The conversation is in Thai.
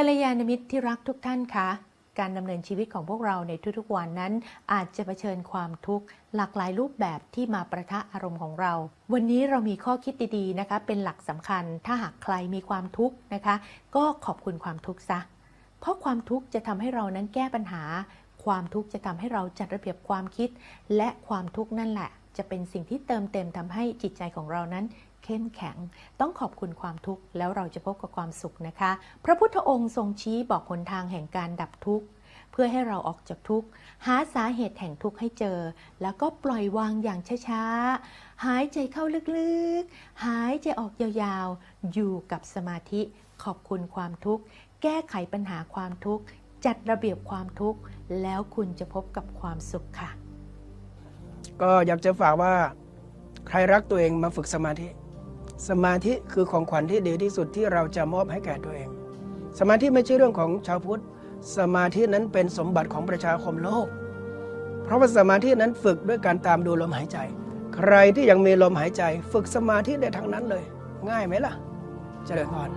กัลยาณมิตรที่รักทุกท่านคะการดำเนินชีวิตของพวกเราในทุกๆวันนั้น อาจจะเผชิญความทุกข์ หลากหลายรูปแบบที่มาประทะอารมณ์ของเรา วันนี้เรามีข้อคิดดีๆนะคะ เป็นหลักสำคัญ ถ้าหากใครมีความทุกข์นะคะ ก็ขอบคุณความทุกข์ซะ เพราะความทุกข์จะทำให้เรานั้นแก้ปัญหา ความทุกข์จะทำให้เราจัดระเบียบความคิด และความทุกข์นั่นแหละ จะเป็นสิ่งที่เติมเต็มทำให้จิตใจของเรานั้นเข้มแข็ง ต้องขอบคุณความทุกข์ แล้วเราจะพบกับความสุขนะคะ พระพุทธองค์ทรงชี้บอกหนทางแห่งการดับทุกข์ เพื่อให้เราออกจากทุกข์ หาสาเหตุแห่งทุกข์ให้เจอ แล้วก็ปล่อยวางอย่างช้าๆ หายใจเข้าลึกๆ หายใจออกยาวๆ อยู่กับสมาธิ ขอบคุณความทุกข์ แก้ไขปัญหาความทุกข์ จัดระเบียบความทุกข์ แล้วคุณจะพบกับความสุขค่ะ ก็อยากจะฝากว่าใครรักตัวเองมาฝึกสมาธิ สมาธิคือของขวัญที่ดีที่สุดที่เราจะมอบให้แก่ตัวเอง สมาธิไม่ใช่เรื่องของชาวพุทธ สมาธินั้นเป็นสมบัติของประชาคมโลก เพราะว่าสมาธินั้นฝึกด้วยการตามดูลมหายใจ ใครที่ยังมีลมหายใจ ฝึกสมาธิได้ทั้งนั้นเลย ง่ายไหมล่ะ เจริญพร